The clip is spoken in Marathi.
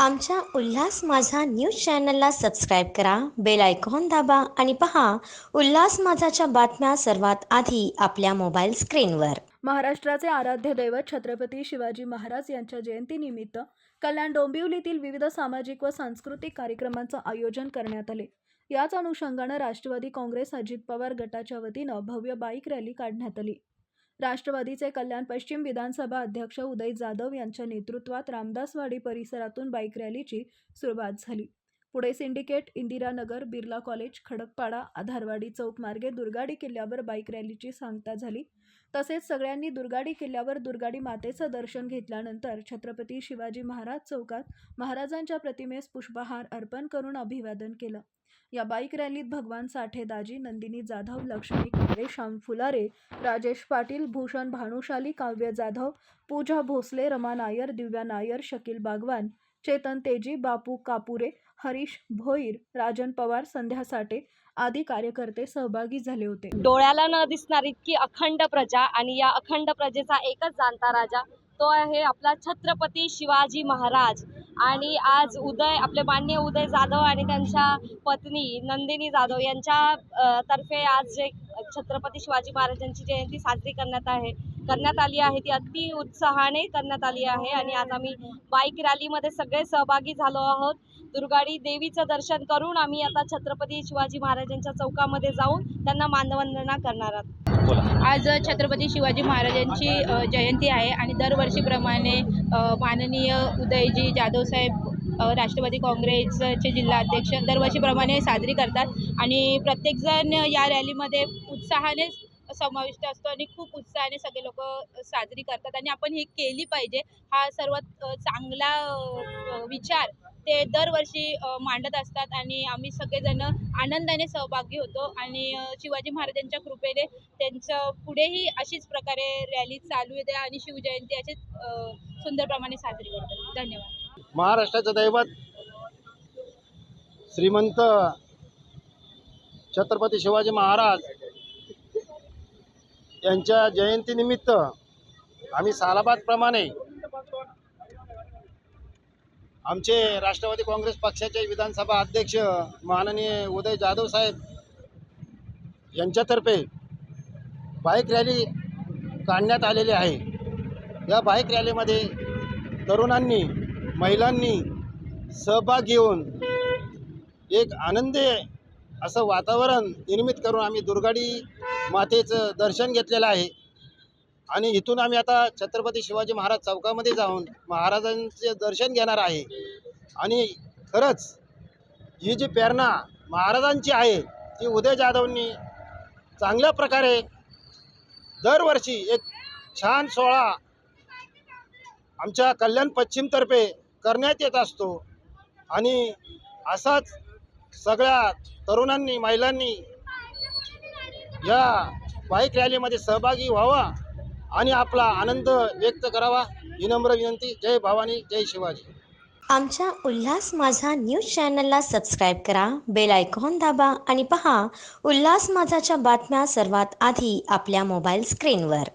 आमच्या उल्हास माझा न्यूज चॅनलला सबस्क्राईब करा बेल आयकॉन दाबा आणि पहा उल्हास माझाच्या बातम्या सर्वात आधी आपल्या मोबाईल स्क्रीनवर. महाराष्ट्राचे आराध्य दैवत छत्रपती शिवाजी महाराज यांच्या जयंतीनिमित्त कल्याण डोंबिवलीतील विविध सामाजिक व सांस्कृतिक कार्यक्रमांचं आयोजन करण्यात आले. याच अनुषंगानं राष्ट्रवादी काँग्रेस अजित पवार गटाच्या वतीनं भव्य बाईक रॅली काढण्यात आली. राष्ट्रवादीचे कल्याण पश्चिम विधानसभा अध्यक्ष उदय जाधव यांच्या नेतृत्वात रामदासवाडी परिसरातून बाईक रॅलीची सुरुवात झाली. पुढे सिंडिकेट इंदिरानगर बिर्ला कॉलेज खडकपाडा आधारवाडी चौक मार्गे दुर्गाडी किल्ल्यावर बाईक रॅलीची सांगता झाली. तसेच सगळ्यांनी दुर्गाडी किल्ल्यावर दुर्गाडी मातेचं दर्शन घेतल्यानंतर छत्रपती शिवाजी महाराज चौकात महाराजांच्या प्रतिमेस पुष्पहार अर्पण करून अभिवादन केलं. या बाईक रॅलीत भगवान साठे दाजी नंदिनी जाधव लक्ष्मी काळे श्याम फुलारे राजेश पाटील भूषण भानुशाली काव्य जाधव पूजा भोसले रमा नायर दिव्या नायर शकील बागवान चेतन तेजी बापू कापुरे हरीश भोईर राजन पवार संध्या साठे आदी कार्यकर्ते सहभागी झाले होते. डोळ्याला न दिसणार इतकी अखंड प्रजा आणि या अखंड प्रजेचा एकच जाणता राजा तो आहे आपला छत्रपती शिवाजी महाराज. आणि आज उदय आपले मान्य उदय जाधव आणि त्यांच्या पत्नी नंदिनी जाधव यांच्या तर्फे आज जे छत्रपती शिवाजी महाराजांची जयंती साजरी करण्यात आहे. करण्यात आली आहे. ती अति उत्साहाने करण्यात आली आहे आणि आज आम्ही बाईक रॅलीमध्ये सगळे सहभागी झालो आहोत. दुर्गाडी देवीचं दर्शन करून आम्ही आता छत्रपती शिवाजी महाराजांच्या चौकामध्ये जाऊन त्यांना मानवंदना करणार आहोत. आज छत्रपती शिवाजी महाराजांची जयंती आहे आणि दरवर्षीप्रमाणे माननीय उदयजी जाधवसाहेब अ, राष्ट्रवादी काँग्रेसचे जिल्हा अध्यक्ष दरवर्षीप्रमाणे साजरी करतात. आणि प्रत्येकजण या रॅलीमध्ये उत्साहाने समाविष्ट असतो आणि खूप उत्साहाने सगळे लोक साजरी करतात आणि आपण हे केली पाहिजे. हा सर्वात चांगला विचार ते दरवर्षी मांडत असतात आणि आम्ही सगळेजण आनंदाने सहभागी होतो आणि शिवाजी महाराजांच्या कृपेने त्यांचं पुढेही अशीच प्रकारे रॅली चालू येते आणि शिवजयंती अशीच सुंदरप्रमाणे साजरी करतो धन्यवाद. महाराष्ट्राचं दैवत श्रीमंत छत्रपती शिवाजी महाराज यांच्या जयंतीनिमित्त आम्ही सालाबादप्रमाणे आमचे राष्ट्रवादी काँग्रेस पक्षाचे विधानसभा अध्यक्ष माननीय उदय जाधव साहेब यांच्यातर्फे बाईक रॅली काढण्यात आलेली आहे. या बाईक रॅलीमध्ये तरुणांनी महिलांनी सहभाग घेऊन एक आनंदी असं वातावरण निर्मित करून आम्ही दुर्गाडी मातेचं दर्शन घेतलेलं आहे. आणि इथून आम्ही आता छत्रपती शिवाजी महाराज चौकामध्ये जाऊन महाराजांचे दर्शन घेणार आहे. आणि खरंच ही जी प्रेरणा महाराजांची आहे ती उदय जाधवनी चांगल्या प्रकारे दरवर्षी एक छान सोहळा आमच्या कल्याण पश्चिमतर्फे करण्यात येत असतो. आणि असाच सगळ्या तरुणांनी महिलांनी या बाईक रॅलीमध्ये सहभागी व्हावा आणि आपला आनंद व्यक्त करावा. विनम्र विनंती. जय भवानी जय शिवाजी. आमच्या उल्हास माझा न्यूज चॅनलला सबस्क्राईब करा बेल आयकॉन दाबा आणि पहा उल्हास माझाच्या बातम्या सर्वात आधी आपल्या मोबाईल स्क्रीनवर